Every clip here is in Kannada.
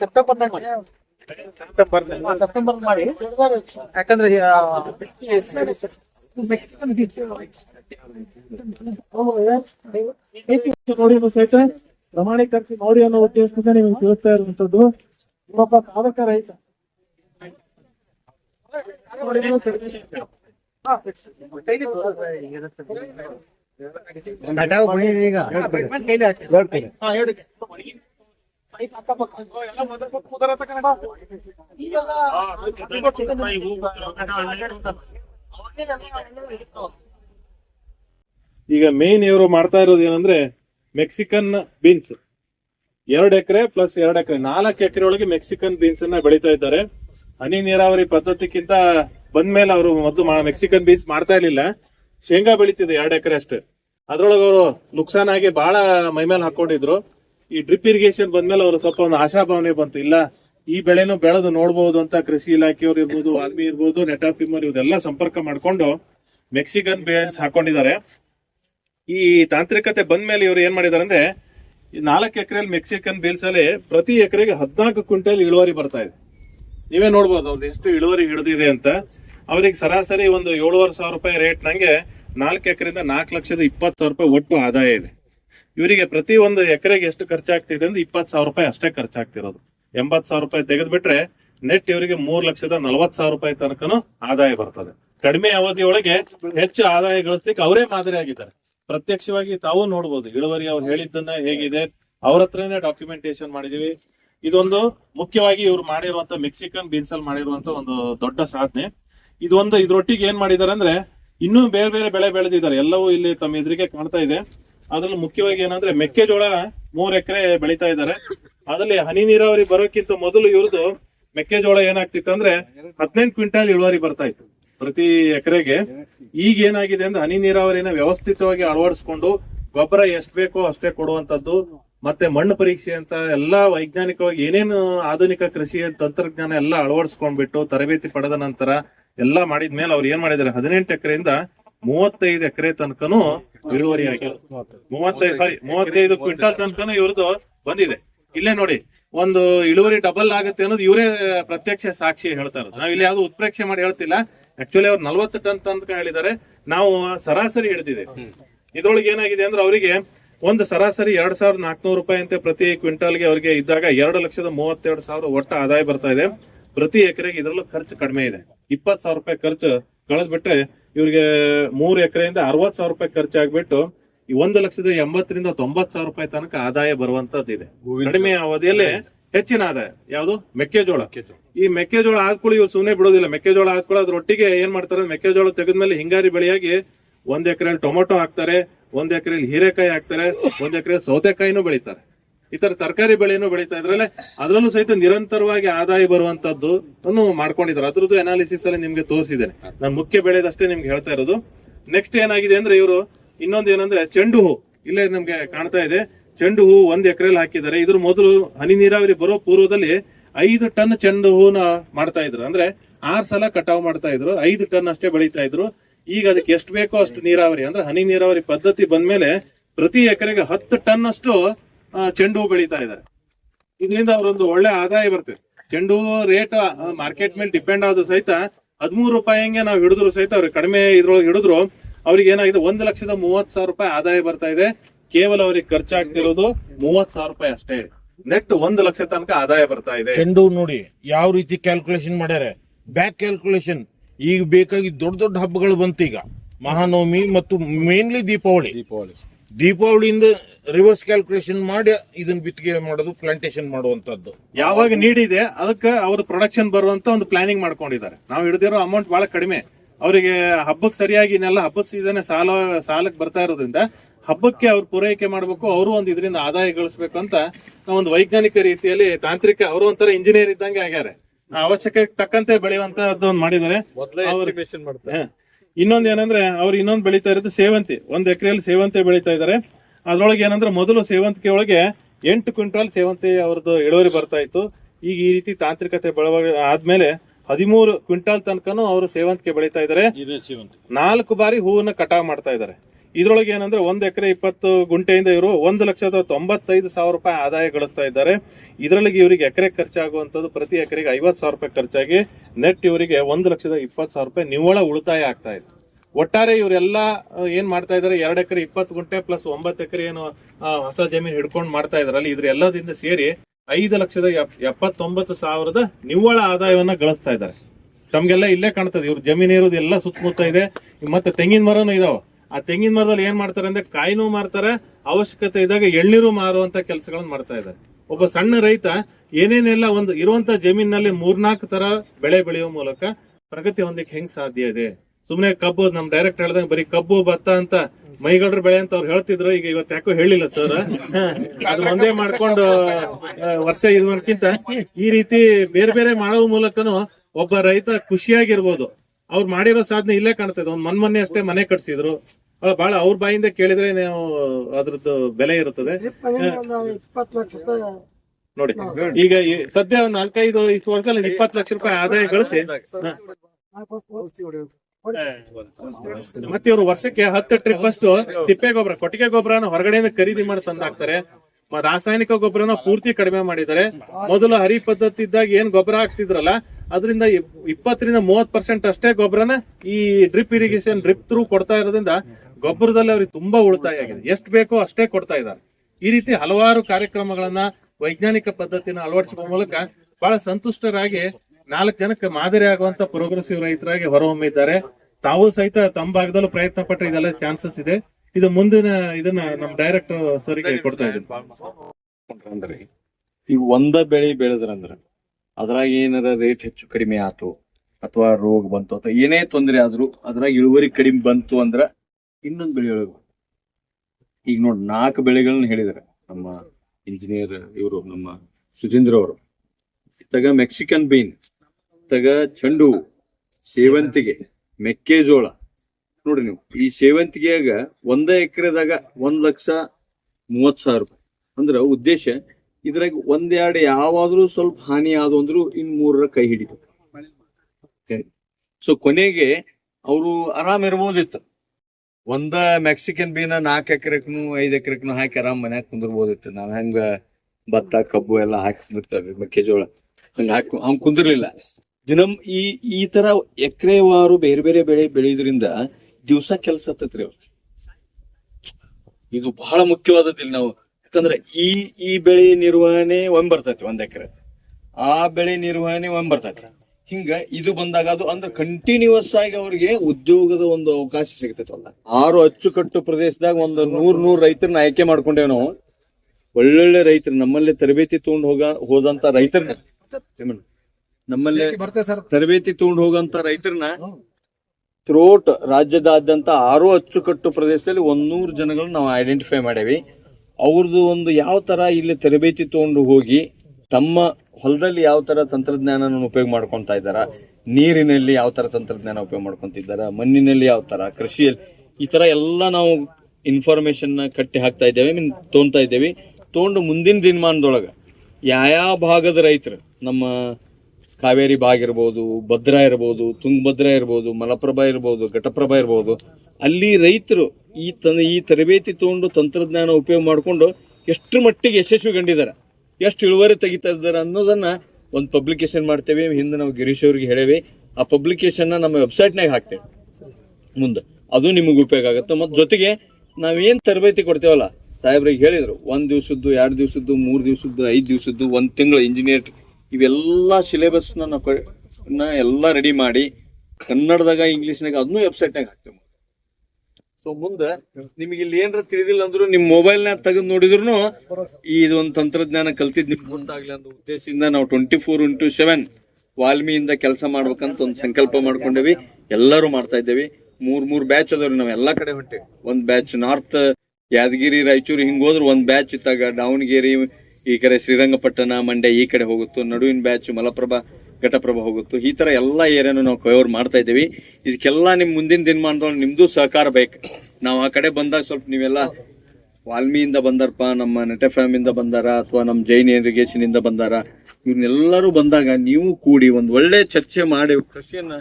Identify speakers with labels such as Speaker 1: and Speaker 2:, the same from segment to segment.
Speaker 1: ಸೆಪ್ಟೆಂಬರ್ ಮಾಡಿ.
Speaker 2: ಸೆಪ್ಟೆಂಬರ್
Speaker 1: ಸೆಪ್ಟೆಂಬರ್ ಮಾಡಿ. ಯಾಕಂದ್ರೆ
Speaker 3: ನೋಡಿ ಸಹಿತ ಪ್ರಮಾಣೀಕರಿಸಿ ನೋಡಿ ಅನ್ನೋ ಉದ್ದೇಶದಿಂದ ನಿಮಗೆ ತಿಳಿಸ್ತಾ ಇರುವಂತದ್ದು ನಿಮ್ಮಪ್ಪ ಸಾಧಕ ರೈತ. ನೋಡಿ ನೀವು
Speaker 2: ಈಗ ಮೇನ್ ಇವರು ಮಾಡ್ತಾ ಇರೋದು ಏನಂದ್ರೆ ಮೆಕ್ಸಿಕನ್ ಬೀನ್ಸ್ ಎರಡು ಎಕರೆ ಪ್ಲಸ್ ಎರಡು ಎಕರೆ, ನಾಲ್ಕು ಎಕರೆ ಒಳಗೆ ಮೆಕ್ಸಿಕನ್ ಬೀನ್ಸ್ ಅನ್ನ ಬೆಳೀತಾ ಇದ್ದಾರೆ. ಹನಿ ನೀರಾವರಿ ಪದ್ಧತಿಗಿಂತ ಬಂದ್ಮೇಲೆ ಅವರು ಮೊದಲು ಮೆಕ್ಸಿಕನ್ ಬೀನ್ಸ್ ಮಾಡ್ತಾ ಇರ್ಲಿಲ್ಲ. ಶೇಂಗಾ ಬೆಳೀತಿದೆ ಎರಡು ಎಕರೆ ಅಷ್ಟೇ. ಅದ್ರೊಳಗೆ ಅವರು ನುಕ್ಸಾನ್ ಆಗಿ ಬಹಳ ಮೈಮೇಲೆ ಹಾಕೊಂಡಿದ್ರು. ಈ ಡ್ರಿಪ್ ಇರಿಗೇಷನ್ ಬಂದ್ಮೇಲೆ ಅವರು ಸ್ವಲ್ಪ ಒಂದು ಆಶಾಭಾವನೆ ಬಂತು. ಇಲ್ಲ, ಈ ಬೆಳೆನೂ ಬೆಳೆದು ನೋಡಬಹುದು ಅಂತ ಕೃಷಿ ಇಲಾಖೆಯವರು ಇರ್ಬೋದು, ಆರ್ಮಿ ಇರ್ಬೋದು, ನೆಟಾಫಿಮರ್ ಇವರೆಲ್ಲ ಸಂಪರ್ಕ ಮಾಡ್ಕೊಂಡು ಮೆಕ್ಸಿಕನ್ ಬೇನ್ಸ್ ಹಾಕೊಂಡಿದ್ದಾರೆ. ಈ ತಾಂತ್ರಿಕತೆ ಬಂದ್ಮೇಲೆ ಇವರು ಏನ್ ಮಾಡಿದಾರೆ ಅಂದ್ರೆ ನಾಲ್ಕು ಎಕರೆಯಲ್ಲಿ ಮೆಕ್ಸಿಕನ್ ಬೀಲ್ಸ್ ಅಲ್ಲಿ ಪ್ರತಿ ಎಕರೆಗೆ ಹದಿನಾಲ್ಕು ಕ್ವಿಂಟಲ್ ಇಳುವರಿ ಬರ್ತಾ ಇದೆ. ನೀವೇ ನೋಡ್ಬೋದು ಅವ್ರು ಎಷ್ಟು ಇಳುವರಿ ಹಿಡಿದಿದೆ ಅಂತ. ಅವ್ರಿಗೆ ಸರಾಸರಿ ಒಂದು ಏಳುವರೆ ಸಾವಿರ ರೂಪಾಯಿ ರೇಟ್ ನಂಗೆ ನಾಲ್ಕು ಎಕರೆಯಿಂದ ನಾಲ್ಕು ಲಕ್ಷದ ಇಪ್ಪತ್ತು ಸಾವಿರ ರೂಪಾಯಿ ಒಟ್ಟು ಆದಾಯ ಇದೆ. ಇವರಿಗೆ ಪ್ರತಿ ಒಂದು ಎಕರೆಗೆ ಎಷ್ಟು ಖರ್ಚಾಗ್ತಿದೆ ಅಂದ್ರೆ ಇಪ್ಪತ್ತು ಸಾವಿರ ರೂಪಾಯಿ ಅಷ್ಟೇ ಖರ್ಚಾಗ್ತಿರೋದು. ಎಂಬತ್ತು ಸಾವಿರ ರೂಪಾಯಿ ತೆಗೆದ್ಬಿಟ್ರೆ ನೆಟ್ ಇವರಿಗೆ ಮೂರ್ ಲಕ್ಷದ ನಲವತ್ತು ಸಾವಿರ ರೂಪಾಯಿ ತನಕನೂ ಆದಾಯ ಬರ್ತದೆ. ಕಡಿಮೆ ಅವಧಿಯೊಳಗೆ ಹೆಚ್ಚು ಆದಾಯ ಗಳಿಸ್ಲಿಕ್ಕೆ ಅವರೇ ಮಾದರಿ ಆಗಿದ್ದಾರೆ. ಪ್ರತ್ಯಕ್ಷವಾಗಿ ತಾವು ನೋಡ್ಬೋದು. ಇಳುವರಿ ಅವ್ರು ಹೇಳಿದ್ದನ್ನ ಹೇಗಿದೆ. ಅವ್ರ ಹತ್ರನೇ ಡಾಕ್ಯುಮೆಂಟೇಶನ್ ಮಾಡಿದೀವಿ. ಇದೊಂದು ಮುಖ್ಯವಾಗಿ ಇವ್ರು ಮಾಡಿರುವಂತ ಮೆಕ್ಸಿಕನ್ ಬೀನ್ಸ್ ಅಲ್ಲಿ ಮಾಡಿರುವಂತ ಒಂದು ದೊಡ್ಡ ಸಾಧನೆ. ಇದೊಂದು ಇದ್ರೊಟ್ಟಿಗೆ ಏನ್ ಮಾಡಿದಾರೆ ಅಂದ್ರೆ ಇನ್ನೂ ಬೇರೆ ಬೇರೆ ಬೆಳೆ ಬೆಳೆದಿದ್ದಾರೆ. ಎಲ್ಲವೂ ಇಲ್ಲಿ ತಮ್ಮ ಎದುರಿಗೆ ಕಾಣ್ತಾ ಇದೆ. ಅದ್ರಲ್ಲಿ ಮುಖ್ಯವಾಗಿ ಏನಂದ್ರೆ ಮೆಕ್ಕೆಜೋಳ ಮೂರ್ ಎಕರೆ ಬೆಳಿತಾ ಇದ್ದಾರೆ. ಅದ್ರಲ್ಲಿ ಹನಿ ನೀರಾವರಿ ಬರೋಕ್ಕಿಂತ ಮೊದಲು ಇವ್ರದ್ದು ಮೆಕ್ಕೆಜೋಳ ಏನಾಗ್ತಿತ್ತು ಅಂದ್ರೆ ಹದಿನೆಂಟು ಕ್ವಿಂಟಾಲ್ ಇಳುವರಿ ಬರ್ತಾ ಇತ್ತು ಪ್ರತಿ ಎಕರೆಗೆ. ಈಗ ಏನಾಗಿದೆ ಅಂದ್ರೆ ಹನಿ ನೀರಾವರಿನ ವ್ಯವಸ್ಥಿತವಾಗಿ ಅಳವಡಿಸ್ಕೊಂಡು ಗೊಬ್ಬರ ಎಷ್ಟ್ ಬೇಕೋ ಅಷ್ಟೇ ಕೊಡುವಂತದ್ದು ಮತ್ತೆ ಮಣ್ಣು ಪರೀಕ್ಷೆ ಅಂತ ಎಲ್ಲಾ ವೈಜ್ಞಾನಿಕವಾಗಿ ಏನೇನು ಆಧುನಿಕ ಕೃಷಿ ತಂತ್ರಜ್ಞಾನ ಎಲ್ಲ ಅಳವಡಿಸ್ಕೊಂಡ್ಬಿಟ್ಟು ತರಬೇತಿ ಪಡೆದ ನಂತರ ಎಲ್ಲಾ ಮಾಡಿದ್ಮೇಲೆ ಅವ್ರು ಏನ್ ಮಾಡಿದ್ದಾರೆ? ಹದಿನೆಂಟು ಎಕರೆಯಿಂದ ಮೂವತ್ತೈದು ಎಕರೆ ತನಕನು ಇಳುವರಿ ಆಗಿದೆ. ಮೂವತ್ತೈದು. ಸಾರಿ ಮೂವತ್ತೈದು ಕ್ವಿಂಟಲ್ ತನಕನೂ ಇವ್ರದ್ದು ಬಂದಿದೆ. ಇಲ್ಲೇ ನೋಡಿ ಒಂದು ಇಳುವರಿ ಡಬಲ್ ಆಗುತ್ತೆ ಅನ್ನೋದು ಇವರೇ ಪ್ರತ್ಯಕ್ಷ ಸಾಕ್ಷಿ ಹೇಳ್ತಾ ಇರೋದು. ನಾವು ಇಲ್ಲಿ ಯಾವ್ದು ಉತ್ಪ್ರೇಕ್ಷೆ ಮಾಡಿ ಹೇಳ್ತಿಲ್ಲ. ಆಕ್ಚುಲಿ ಅವ್ರು ನಲ್ವತ್ತು ಟನ್ ತನಕ ಹೇಳಿದ್ದಾರೆ. ನಾವು ಸರಾಸರಿ ಹಿಡಿದಿದೆ. ಇದ್ರೊಳಗೆ ಏನಾಗಿದೆ ಅಂದ್ರೆ ಅವರಿಗೆ ಒಂದು ಸರಾಸರಿ ಎರಡ್ ಸಾವಿರದ ನಾಲ್ಕನೂರು ರೂಪಾಯಿ ಅಂತೆ ಪ್ರತಿ ಕ್ವಿಂಟಲ್ಗೆ ಅವರಿಗೆ ಇದ್ದಾಗ ಎರಡು ಲಕ್ಷದ ಮೂವತ್ತೆರಡು ಸಾವಿರ ಒಟ್ಟ ಆದಾಯ ಬರ್ತಾ ಇದೆ. ಪ್ರತಿ ಎಕರೆಗೆ ಇದರಲ್ಲೂ ಖರ್ಚು ಕಡಿಮೆ ಇದೆ. ಇಪ್ಪತ್ತು ಸಾವಿರ ರೂಪಾಯಿ ಖರ್ಚು ಕಳೆದ್ಬಿಟ್ರೆ ಇವ್ರಿಗೆ ಮೂರು ಎಕರೆಯಿಂದ ಅರವತ್ ಸಾವಿರ ರೂಪಾಯಿ ಖರ್ಚಾಗ್ಬಿಟ್ಟು ಈ ಒಂದು ಲಕ್ಷದ ಎಂಬತ್ತರಿಂದ ತೊಂಬತ್ ಸಾವಿರ ರೂಪಾಯಿ ತನಕ ಆದಾಯ ಬರುವಂತದ್ದು ಇದೆ. ಕಡಿಮೆ ಅವಧಿಯಲ್ಲಿ ಹೆಚ್ಚಿನ ಆದಾಯ. ಯಾವುದು? ಮೆಕ್ಕೆಜೋಳ. ಈ ಮೆಕ್ಕೆಜೋಳ ಆದ್ಕೊಳ್ಳಿ ಇವ್ರು ಸುಮ್ಮನೆ ಬಿಡೋದಿಲ್ಲ. ಮೆಕ್ಕೆಜೋಳ ಆದ್ಕೊಳ್ಳಿ ಅದ್ರೊಟ್ಟಿಗೆ ಏನ್ ಮಾಡ್ತಾರೆ? ಮೆಕ್ಕೆಜೋಳ ತೆಗೆದ್ಮೇಲೆ ಹಿಂಗಾರಿ ಬೆಳೆಯಾಗಿ ಒಂದ್ ಎಕರೆಯಲ್ಲಿ ಟೊಮೊಟೊ ಹಾಕ್ತಾರೆ ಒಂದ್ ಎಕರೆಯಲ್ಲಿ ಹೀರೆಕಾಯಿ ಹಾಕ್ತಾರೆ ಒಂದ್ ಎಕರೆ ಸೌತೆಕಾಯಿನೂ ಬೆಳಿತಾರೆ. ಈ ತರ ತರಕಾರಿ ಬೆಳೆಯನ್ನು ಬೆಳೀತಾ ಇದ್ರಲ್ಲೇ ಅದರಲ್ಲೂ ಸಹಿತ ನಿರಂತರವಾಗಿ ಆದಾಯ ಬರುವಂತದ್ದು ಅನ್ನು ಮಾಡ್ಕೊಂಡಿದ್ದಾರೆ. ಅದ್ರದ್ದು ಅನಾಲಿಸಿಸ್ ಅಲ್ಲಿ ನಿಮ್ಗೆ ತೋರಿಸಿದ್ದೇನೆ. ನಾನು ಮುಖ್ಯ ಬೆಳೆದಷ್ಟೇ ನಿಮ್ಗೆ ಹೇಳ್ತಾ ಇರೋದು. ನೆಕ್ಸ್ಟ್ ಏನಾಗಿದೆ ಅಂದ್ರೆ ಇವರು ಇನ್ನೊಂದು ಏನಂದ್ರೆ ಚೆಂಡು ಹೂ. ಇಲ್ಲೇ ನಮ್ಗೆ ಕಾಣ್ತಾ ಇದೆ. ಚೆಂಡು ಹೂ ಒಂದ್ ಎಕರೆಯಲ್ಲಿ ಹಾಕಿದ್ದಾರೆ. ಇದ್ರ ಮೊದಲು ಹನಿ ನೀರಾವರಿ ಬರೋ ಪೂರ್ವದಲ್ಲಿ ಐದು ಟನ್ ಚೆಂಡು ಹೂನ ಮಾಡ್ತಾ ಇದ್ರು. ಅಂದ್ರೆ ಆರ್ ಸಲ ಕಟಾವ್ ಮಾಡ್ತಾ ಇದ್ರು. ಐದು ಟನ್ ಅಷ್ಟೇ ಬೆಳೀತಾ ಇದ್ರು. ಈಗ ಅದಕ್ಕೆ ಎಷ್ಟು ಬೇಕೋ ಅಷ್ಟು ನೀರಾವರಿ. ಅಂದ್ರೆ ಹನಿ ನೀರಾವರಿ ಪದ್ಧತಿ ಬಂದ್ಮೇಲೆ ಪ್ರತಿ ಎಕರೆಗೆ ಹತ್ತು ಟನ್ ಅಷ್ಟು ಚೆಂಡು ಹೂ ಬೆಳೀತಾ ಇದ್ದಾರೆ. ಇದರಿಂದ ಅವರೊಂದು ಒಳ್ಳೆ ಆದಾಯ ಬರ್ತದೆ ಚೆಂಡು ಹೂ ರೇಟ್ ಮಾರ್ಕೆಟ್ ಮೇಲೆ ಡಿಪೆಂಡ್ ಆದ್ರೂ ಸಹಿತ ಹದಿಮೂರು ರೂಪಾಯಿಗೆ ನಾವು ಹಿಡಿದ್ರು ಸಹಿತ ಅವ್ರಿಗೆ ಕಡಿಮೆ ಇದ್ರೊಳಗೆ ಹಿಡಿದ್ರು ಅವ್ರಿಗೆ ಏನಾಗಿದೆ ಒಂದು ಲಕ್ಷದ ಮೂವತ್ ಸಾವಿರ ರೂಪಾಯಿ ಆದಾಯ ಬರ್ತಾ ಇದೆ. ಕೇವಲ ಅವ್ರಿಗೆ ಖರ್ಚಾಗ್ತಿರೋದು ಮೂವತ್ ಸಾವಿರ ರೂಪಾಯಿ ಅಷ್ಟೇ. ನೆಟ್ ಒಂದು ಲಕ್ಷ ತನಕ ಆದಾಯ ಬರ್ತಾ ಇದೆ.
Speaker 4: ಚೆಂಡು ಹೂ ನೋಡಿ ಯಾವ ರೀತಿ ಕ್ಯಾಲ್ಕುಲೇಷನ್ ಮಾಡ್ಯಾರೆ? ಬ್ಯಾಕ್ ಕ್ಯಾಲ್ಕುಲೇಷನ್ ಈಗ ಬೇಕಾಗಿ ದೊಡ್ಡ ದೊಡ್ಡ ಹಬ್ಬಗಳು ಬಂತು ಈಗ. ಮಹಾನವಮಿ ಮತ್ತು ಮೇನ್ಲಿ ದೀಪಾವಳಿ.
Speaker 5: ದೀಪಾವಳಿ.
Speaker 4: ದೀಪಾವಳಿಯಿಂದ ರಿವರ್ಸ್ ಕ್ಯಾಲ್ಕುಲೇಷನ್ ಮಾಡಿ ಇದನ್ನ ಬಿತ್ತಿಗೆ ಮಾಡೋದು ಪ್ಲಾಂಟೇಶನ್ ಮಾಡುವಂತದ್ದು.
Speaker 2: ಯಾವಾಗ ನೀಡಿದೆ ಅದಕ್ಕೆ ಅವ್ರ ಪ್ರೊಡಕ್ಷನ್ ಬರುವಂತ ಒಂದು ಪ್ಲಾನಿಂಗ್ ಮಾಡ್ಕೊಂಡಿದ್ದಾರೆ. ನಾವು ಹಿಡಿದಿರೋ ಅಮೌಂಟ್ ಬಹಳ ಕಡಿಮೆ. ಅವರಿಗೆ ಹಬ್ಬಕ್ಕೆ ಸರಿಯಾಗಿ ಇನ್ನೆಲ್ಲ ಹಬ್ಬದ ಸೀಸನ್ ಸಾಲ ಸಾಲಕ್ಕೆ ಬರ್ತಾ ಇರೋದ್ರಿಂದ ಹಬ್ಬಕ್ಕೆ ಅವ್ರು ಪೂರೈಕೆ ಮಾಡಬೇಕು ಅವರು ಒಂದು ಇದರಿಂದ ಆದಾಯ ಗಳಿಸ್ಬೇಕು ಅಂತ ನಾವು ಒಂದು ವೈಜ್ಞಾನಿಕ ರೀತಿಯಲ್ಲಿ ತಾಂತ್ರಿಕ ಅವರು ಒಂಥರ ಇಂಜಿನಿಯರ್ ಇದ್ದಂಗೆ ಆಗ್ಯಾರೆ. ಆ ಅವಶ್ಯಕತೆ ತಕ್ಕಂತೆ ಬೆಳೆಯುವಂತದ್ದು ಒಂದು ಮಾಡಿದ್ದಾರೆ. ಇನ್ನೊಂದ್ ಏನಂದ್ರೆ ಅವ್ರು ಇನ್ನೊಂದು ಬೆಳೀತಾ ಇರೋದು ಸೇವಂತಿ. ಒಂದು ಎಕರೆಯಲ್ಲಿ ಸೇವಂತಿ ಬೆಳೀತಾ ಇದ್ದಾರೆ. ಅದ್ರೊಳಗೆ ಏನಂದ್ರೆ ಮೊದಲು ಸೇವಂತಿಗೆ ಒಳಗೆ ಎಂಟು ಕ್ವಿಂಟಲ್ ಸೇವಂತಿ ಅವ್ರದ್ದು ಇಳುವರಿ ಬರ್ತಾ ಇತ್ತು. ಈಗ ಈ ರೀತಿ ತಾಂತ್ರಿಕತೆ ಬೆಳವಣಿಗೆ ಆದ್ಮೇಲೆ ಹದಿಮೂರು ಕ್ವಿಂಟಲ್ ತನಕನೂ ಅವರು ಸೇವಂತಿಗೆ ಬೆಳೀತಾ ಇದ್ದಾರೆ.
Speaker 4: ಇದೇ ಸೇವಂತಿ.
Speaker 2: ನಾಲ್ಕು ಬಾರಿ ಹೂವನ್ನ ಕಟಾವ್ ಮಾಡ್ತಾ ಇದ್ದಾರೆ. ಇದ್ರೊಳಗೆ ಏನಂದ್ರೆ ಒಂದ್ ಎಕರೆ ಇಪ್ಪತ್ತು ಗುಂಟೆಯಿಂದ ಇವರು ಒಂದು ಲಕ್ಷದ ತೊಂಬತ್ತೈದು ಸಾವಿರ ರೂಪಾಯಿ ಆದಾಯ ಗಳಿಸ್ತಾ ಇದ್ದಾರೆ. ಇದರೊಳಗೆ ಇವರಿಗೆ ಎಕರೆ ಖರ್ಚಾಗುವಂತದ್ದು ಪ್ರತಿ ಎಕರೆಗೆ ಐವತ್ತು ಸಾವಿರ ರೂಪಾಯಿ ಖರ್ಚಾಗಿ ನೆಟ್ ಇವರಿಗೆ ಒಂದು ಲಕ್ಷದ ಇಪ್ಪತ್ತು ಸಾವಿರ ರೂಪಾಯಿ ನಿವ್ವಳ ಉಳಿತಾಯ ಆಗ್ತಾ ಇದೆ. ಒಟ್ಟಾರೆ ಇವರೆಲ್ಲ ಏನ್ ಮಾಡ್ತಾ ಇದಾರೆ ಎರಡ್ ಎಕರೆ ಇಪ್ಪತ್ತು ಗುಂಟೆ ಪ್ಲಸ್ ಒಂಬತ್ತು ಎಕರೆ ಏನು ಹೊಸ ಜಮೀನು ಹಿಡ್ಕೊಂಡು ಮಾಡ್ತಾ ಇದಾರಲ್ಲ ಇದ್ರ ಎಲ್ಲದಿಂದ ಸೇರಿ ಐದು ಲಕ್ಷದ ಎಪ್- ಎಪ್ಪತ್ತೊಂಬತ್ತು ಸಾವಿರದ ನಿವ್ವಳ ಆದಾಯವನ್ನ ಗಳಿಸ್ತಾ ಇದ್ದಾರೆ. ತಮ್ಗೆಲ್ಲ ಇಲ್ಲೇ ಕಾಣ್ತದೆ. ಇವ್ರ ಜಮೀನು ಇರೋದು ಎಲ್ಲ ಸುತ್ತಮುತ್ತ ಇದೆ. ಮತ್ತೆ ತೆಂಗಿನ ಮರನೂ ಇದಾವ. ಆ ತೆಂಗಿನ ಮರದಲ್ಲಿ ಏನ್ ಮಾಡ್ತಾರೆ ಅಂದ್ರೆ ಕಾಯಿನೂ ಮಾರ್ತಾರೆ ಅವಶ್ಯಕತೆ ಇದ್ದಾಗ ಎಳ್ನೀರು ಮಾರುವಂತ ಕೆಲಸಗಳನ್ನ ಮಾಡ್ತಾ ಇದ್ದಾರೆ. ಒಬ್ಬ ಸಣ್ಣ ರೈತ ಏನೇನೆಲ್ಲ ಒಂದು ಇರುವಂತ ಜಮೀನಿನಲ್ಲಿ ಮೂರ್ನಾಲ್ಕು ತರ ಬೆಳೆ ಬೆಳೆಯುವ ಮೂಲಕ ಪ್ರಗತಿ ಹೊಂದಕ್ಕೆ ಹೆಂಗ್ ಸಾಧ್ಯ ಇದೆ? ಸುಮ್ನೆ ಕಬ್ಬು ನಮ್ ಡೈರೆಕ್ಟ್ ಹೇಳ್ದಂಗೆ ಬರೀ ಕಬ್ಬು ಭತ್ತ ಅಂತ ಮೈಗಳ್ರ ಬೆಳೆ ಅಂತ ಅವ್ರು ಹೇಳ್ತಿದ್ರು ಈಗ ಇವತ್ತು ಯಾಕೋ ಹೇಳಿಲ್ಲ ಸರ್ ಅದು ಒಂದೇ ಮಾಡ್ಕೊಂಡು ವರ್ಷ ಇದ್ಕಿಂತ ಈ ರೀತಿ ಬೇರೆ ಬೇರೆ ಮಾಡೋ ಮೂಲಕನು ಒಬ್ಬ ರೈತ ಖುಷಿಯಾಗಿರ್ಬೋದು. ಅವ್ರು ಮಾಡಿರೋ ಸಾಧನೆ ಇಲ್ಲೇ ಕಾಣ್ತದೆ. ಒಂದ್ ಮನ್ ಮೊನ್ನೆ ಅಷ್ಟೇ ಮನೆ ಕಟ್ಸಿದ್ರು. ಬಹಳ ಅವ್ರ ಬಾಯಿಂದ ಕೇಳಿದ್ರೆ ನೀವು ಅದ್ರದ್ದು ಬೆಲೆ ಇರುತ್ತದೆ.
Speaker 1: ಇಪ್ಪತ್ತು ಲಕ್ಷ ರೂಪಾಯಿ.
Speaker 2: ನೋಡಿ ಈಗ ಈ ಸದ್ಯ ಒಂದ್ ನಾಲ್ಕೈದು ಇಷ್ಟು ವರ್ಷದಲ್ಲಿ ಇಪ್ಪತ್ ಲಕ್ಷ ರೂಪಾಯಿ ಆದಾಯ ಗಳಿಸಿ ಮತ್ತೆ ಇವರು ವರ್ಷಕ್ಕೆ ಹತ್ತು ಟ್ರಿಪ್ ಅಷ್ಟು ತಿಪ್ಪೆ ಗೊಬ್ಬರ ಕೊಟ್ಟಿಗೆ ಗೊಬ್ಬರನ ಹೊರಗಡೆಯಿಂದ ಖರೀದಿ ಮಾಡಿ ಸಂದಾಕ್ತಾರೆ ರಾಸಾಯನಿಕ ಗೊಬ್ಬರನ ಪೂರ್ತಿ ಕಡಿಮೆ ಮಾಡಿದ್ದಾರೆ. ಮೊದಲು ಹರಿ ಪದ್ಧತಿ ಇದ್ದಾಗ ಏನ್ ಗೊಬ್ಬರ ಹಾಕ್ತಿದ್ರಲ್ಲ ಅದರಿಂದ ಇಪ್ಪತ್ತರಿಂದ ಮೂವತ್ ಪರ್ಸೆಂಟ್ ಅಷ್ಟೇ ಗೊಬ್ಬರನ ಈ ಡ್ರಿಪ್ ಇರಿಗೇಷನ್ ಡ್ರಿಪ್ ಥ್ರೂ ಕೊಡ್ತಾ ಇರೋದ್ರಿಂದ ಗೊಬ್ಬರದಲ್ಲಿ ಅವ್ರಿಗೆ ತುಂಬಾ ಉಳಿತಾಯ ಆಗಿದೆ. ಎಷ್ಟು ಬೇಕೋ ಅಷ್ಟೇ ಕೊಡ್ತಾ ಇದ್ದಾರೆ. ಈ ರೀತಿ ಹಲವಾರು ಕಾರ್ಯಕ್ರಮಗಳನ್ನ ವೈಜ್ಞಾನಿಕ ಪದ್ಧತಿನ ಅಳವಡಿಸುವ ಮೂಲಕ ಬಹಳ ಸಂತುಷ್ಟರಾಗಿ ನಾಲ್ಕು ಜನಕ್ಕೆ ಮಾದರಿ ಆಗುವಂತ ಪ್ರೋಗ್ರೆಸಿವ್ ರೈತರಾಗಿ ಹೊರಹೊಮ್ಮಿದ್ದಾರೆ ತಾವು ಸಹಿತ ತಮ್ಮ ಭಾಗದಲ್ಲೂ ಪ್ರಯತ್ನ ಪಟ್ಟರೆ ಇದೆಲ್ಲ ಚಾನ್ಸಸ್ ಇದೆ. ಇದು ಮುಂದಿನ ಇದನ್ನ ನಮ್ ಡೈರೆಕ್ಟರ್ ಸರಿಗೆ ಕೊಡ್ತಾ
Speaker 5: ಇದ್ದೀವಿ ಈಗ ಒಂದ ಬೆಳೆ ಬೆಳೆದ್ರಂದ್ರ ಅದ್ರಾಗ ಏನಾರ ರೇಟ್ ಹೆಚ್ಚು ಕಡಿಮೆ ಆತು ಅಥವಾ ರೋಗ ಬಂತು ಅಥವಾ ಏನೇ ತೊಂದರೆ ಆದರೂ ಅದ್ರಾಗ ಇಳುವರಿ ಕಡಿಮೆ ಬಂತು ಅಂದ್ರ ಇನ್ನೊಂದು ಬೆಳೆ ಈಗ ನೋಡಿ ನಾಲ್ಕು ಬೆಳೆಗಳನ್ನ ಹೇಳಿದಾರೆ ನಮ್ಮ ಇಂಜಿನಿಯರ್ ಇವರು, ನಮ್ಮ ಸುಧೀಂದ್ರ ಅವರು. ತಗ ಮೆಕ್ಸಿಕನ್ ಬೀನ್ ತಗ ಚೆಂಡು ಸೇವಂತಿಗೆ, ಮೆಕ್ಕೆಜೋಳ. ನೋಡ್ರಿ ನೀವು, ಈ ಸೇವಂತಿಗೆಯಾಗ ಒಂದ ಎಕರೆದಾಗ ಒಂದ್ ಲಕ್ಷ ಮೂವತ್ ಸಾವಿರ ರೂಪಾಯಿ. ಅಂದ್ರ ಉದ್ದೇಶ ಇದ್ರಾಗ ಒಂದೆರಡು ಯಾವಾದ್ರೂ ಸ್ವಲ್ಪ ಹಾನಿ ಆದ್ರು ಅಂದ್ರು ಇನ್ ಮೂರರ ಕೈ ಹಿಡಿತು ಸೊ ಕೊನೆಗೆ ಅವರು ಆರಾಮ್ ಇರ್ಬೋದಿತ್ತು. ಒಂದ ಮೆಕ್ಸಿಕನ್ ಬೀನ ನಾಲ್ಕು ಎಕರೆಕ್ನು ಐದ್ ಎಕರೆಕ್ನು ಹಾಕಿ ಆರಾಮ್ ಮನ್ಯಾಗ ಕುಂದಿರ್ಬೋದಿತ್ತು. ನಾವ್ ಹೆಂಗ ಭತ್ತ, ಕಬ್ಬು ಎಲ್ಲ ಹಾಕಿ ಕುಂದಿರ್ತಾವೆ ಮೆಕ್ಕೆಜೋಳ. ಹಂಗ ಹಾಕಿ ಅವ್ನ್ ಕುಂದಿರ್ಲಿಲ್ಲ. ದಿನಂ ಈ ಈ ತರ ಎಕರೆವಾರು ಬೇರೆ ಬೇರೆ ಬೆಳೆ ಬೆಳೆಯೋದ್ರಿಂದ ದಿವಸ ಕೆಲಸ ಹತ್ತತ್ರಿ ಅವ್ರು. ಇದು ಬಹಳ ಮುಖ್ಯವಾದದ್ದಿಲ್ಲ ನಾವು ಯಾಕಂದ್ರೆ ಈ ಈ ಬೆಳೆ ನಿರ್ವಹಣೆ ಒಂದ್ ಬರ್ತೈತಿ ಒಂದ್ ಎಕರೆ. ಆ ಬೆಳೆ ನಿರ್ವಹಣೆ ಒಮ್ಮೆ ಬರ್ತೈತಿ ಹಿಂಗ ಇದು ಬಂದಾಗ ಅದು ಅಂದ್ರೆ ಕಂಟಿನ್ಯೂಸ್ ಆಗಿ ಅವ್ರಿಗೆ ಉದ್ಯೋಗದ ಒಂದು ಅವಕಾಶ ಸಿಗ್ತೈತಿ ಅಲ್ಲ. ಆರು ಅಚ್ಚುಕಟ್ಟು ಪ್ರದೇಶದಾಗ ಒಂದು ನೂರ್ ನೂರ್ ರೈತರನ್ನ ಆಯ್ಕೆ ಮಾಡ್ಕೊಂಡೇವ್ ನಾವು. ಒಳ್ಳೊಳ್ಳೆ ರೈತರು ನಮ್ಮಲ್ಲಿ ತರಬೇತಿ ತಗೊಂಡ್ ಹೋಗ ಹೋದಂತ ರೈತರನ್ನ ನಮ್ಮಲ್ಲಿ ತರಬೇತಿ ತಗೊಂಡ್ ಹೋಗಂತ ರೈತರನ್ನ ತ್ರೋಟ್ ರಾಜ್ಯದಾದ್ಯಂತ ಆರು ಅಚ್ಚುಕಟ್ಟು ಪ್ರದೇಶದಲ್ಲಿ ಒಂದೂರು ಜನಗಳನ್ನ ನಾವು ಐಡೆಂಟಿಫೈ ಮಾಡೇವಿ. ಅವ್ರದ್ದು ಒಂದು ಯಾವ ತರ ಇಲ್ಲಿ ತರಬೇತಿ ತಗೊಂಡು ಹೋಗಿ ತಮ್ಮ ಹೊಲದಲ್ಲಿ ಯಾವ ತರ ತಂತ್ರಜ್ಞಾನ ಉಪಯೋಗ ಮಾಡ್ಕೊಂತ ಇದ್ದಾರ, ನೀರಿನಲ್ಲಿ ಯಾವ ತರ ತಂತ್ರಜ್ಞಾನ ಉಪಯೋಗ ಮಾಡ್ಕೊಂತಿದ್ದಾರ, ಮಣ್ಣಿನಲ್ಲಿ ಯಾವ ತರ, ಕೃಷಿಯಲ್ಲಿ ಈ ತರ ಎಲ್ಲ ನಾವು ಇನ್ಫಾರ್ಮೇಶನ್ ಕಟ್ಟಿ ಹಾಕ್ತಾ ಇದ್ದೇವೆ, ಮೀನ್ ಇದ್ದೇವೆ. ತಗೊಂಡು ಮುಂದಿನ ದಿನಮಾನದೊಳಗ ಯಾವ ಭಾಗದ ರೈತರು, ನಮ್ಮ ಕಾವೇರಿ ಭಾಗ ಇರ್ಬೋದು, ಭದ್ರಾ ಇರ್ಬೋದು, ತುಂಗಭದ್ರಾ ಇರ್ಬೋದು, ಮಲಪ್ರಭಾ ಇರ್ಬೋದು, ಘಟಪ್ರಭಾ ಇರ್ಬೋದು, ಅಲ್ಲಿ ರೈತರು ಈ ತನ್ನ ಈ ತರಬೇತಿ ತಗೊಂಡು ತಂತ್ರಜ್ಞಾನ ಉಪಯೋಗ ಮಾಡಿಕೊಂಡು ಎಷ್ಟು ಮಟ್ಟಿಗೆ ಯಶಸ್ವಿ ಕಂಡಿದ್ದಾರೆ, ಎಷ್ಟು ಇಳುವರಿ ತೆಗಿತಾ ಇದ್ದಾರೆ ಅನ್ನೋದನ್ನು ಒಂದು ಪಬ್ಲಿಕೇಶನ್ ಮಾಡ್ತೇವೆ. ಹಿಂದೆ ನಾವು ಗಿರೀಶ್ ಅವ್ರಿಗೆ ಹೇಳೇವೆ. ಆ ಪಬ್ಲಿಕೇಶನ್ನ ನಮ್ಮ ವೆಬ್ಸೈಟ್ನಾಗ ಹಾಕ್ತೇವೆ. ಮುಂದೆ. ಅದು ನಿಮಗೆ ಉಪಯೋಗ ಆಗುತ್ತೆ. ಮತ್ತು ಜೊತೆಗೆ ನಾವೇನು ತರಬೇತಿ ಕೊಡ್ತೇವಲ್ಲ? ಸಾಹೇಬ್ರಿಗೆ ಹೇಳಿದರು. ಒಂದು ದಿವಸದ್ದು, ಎರಡು ದಿವಸದ್ದು, ಮೂರು ದಿವಸದ್ದು, ಐದು ದಿವಸದ್ದು, ಒಂದು ತಿಂಗಳು ಇಂಜಿನಿಯರ್ ಇವೆಲ್ಲ ಸಿಲೆಬಸ್ನ ನಾವು ಎಲ್ಲ ರೆಡಿ ಮಾಡಿ ಕನ್ನಡದಾಗ, ಇಂಗ್ಲೀಷ್ನಾಗ ಅದನ್ನೂ ವೆಬ್ಸೈಟ್ನಾಗ ಹಾಕ್ತೇವೆ. ಸೊ ಮುಂದೆ ನಿಮ್ಗೆ ಇಲ್ಲಿ ಏನಾರ ತಿಳಿದಿಲ್ಲ ಅಂದ್ರು ನಿಮ್ ಮೊಬೈಲ್ನಾಗ ತೆಗೆದು ನೋಡಿದ್ರು ಇದೊಂದು ತಂತ್ರಜ್ಞಾನ ಕಲ್ತಿದ್ ನಿಮ್ಗೆ ಗೊತ್ತಾಗ್ಲಿ ಅನ್ನೋ ಉದ್ದೇಶದಿಂದ ನಾವು ಟ್ವೆಂಟಿ ಫೋರ್ ಇಂಟು ಸೆವೆನ್ ವಾಲ್ಮಿಯಿಂದ ಕೆಲಸ ಮಾಡ್ಬೇಕಂತ ಒಂದು ಸಂಕಲ್ಪ ಮಾಡ್ಕೊಂಡೇವಿ. ಎಲ್ಲರೂ ಮಾಡ್ತಾ ಇದ್ದೇವೆ. ಮೂರ್ ಮೂರ್ ಬ್ಯಾಚ್ ಅದಾವ್ರಿ ನಾವ್ ಎಲ್ಲಾ ಕಡೆ ಹೊಂಟೇವಿ. ಒಂದ್ ಬ್ಯಾಚ್ ನಾರ್ತ್ ಯಾದಗಿರಿ, ರಾಯಚೂರು ಹಿಂಗ್ ಹೋದ್ರ ಒಂದ್ ಬ್ಯಾಚ್ ಇತ್ತಾಗ ದಾವಣಗೆರೆ, ಈ ಕಡೆ ಶ್ರೀರಂಗಪಟ್ಟಣ, ಮಂಡ್ಯ ಈ ಕಡೆ ಹೋಗುತ್ತೋ. ನಡುವಿನ ಬ್ಯಾಚ್ ಮಲಪ್ರಭಾ ಘಟಪ್ರಭಾ ಹೋಗುತ್ತೆ. ಈ ತರ ಎಲ್ಲಾ ಏರಿಯಾನು ನಾವು ಕವರ್ ಮಾಡ್ತಾ ಇದ್ದೀವಿ. ಇದಕ್ಕೆಲ್ಲ ನಿಮ್ಮ ಮುಂದಿನ ದಿನಮಾನದೊಳಗೆ ನಿಮ್ಮದು ಸಹಕಾರ ಬೇಕು. ನಾವು ಆ ಕಡೆ ಬಂದಾಗ ಸ್ವಲ್ಪ ನೀವೆಲ್ಲ ವಾಲ್ಮಿಯಿಂದ ಬಂದಾರಪ್ಪ, ನಮ್ಮ ನೆಟೆ ಇಂದ ಬಂದಾರ ಅಥವಾ ನಮ್ಮ ಜೈನ್ ಇರಿಗೇಷನ್ ಇಂದ ಬಂದಾರ? ಇವ್ರನ್ನೆಲ್ಲರೂ ಬಂದಾಗ ನೀವು ಕೂಡಿ ಒಂದು ಒಳ್ಳೆ ಚರ್ಚೆ ಮಾಡಿ ಕೃಷಿಯನ್ನ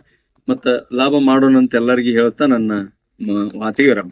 Speaker 5: ಮತ್ತು ಲಾಭ ಮಾಡೋಣ ಅಂತ ಎಲ್ಲರಿಗೂ ಹೇಳ್ತಾ ನನ್ನ ಮಾತಿಗೆ ವಿರಾಮ.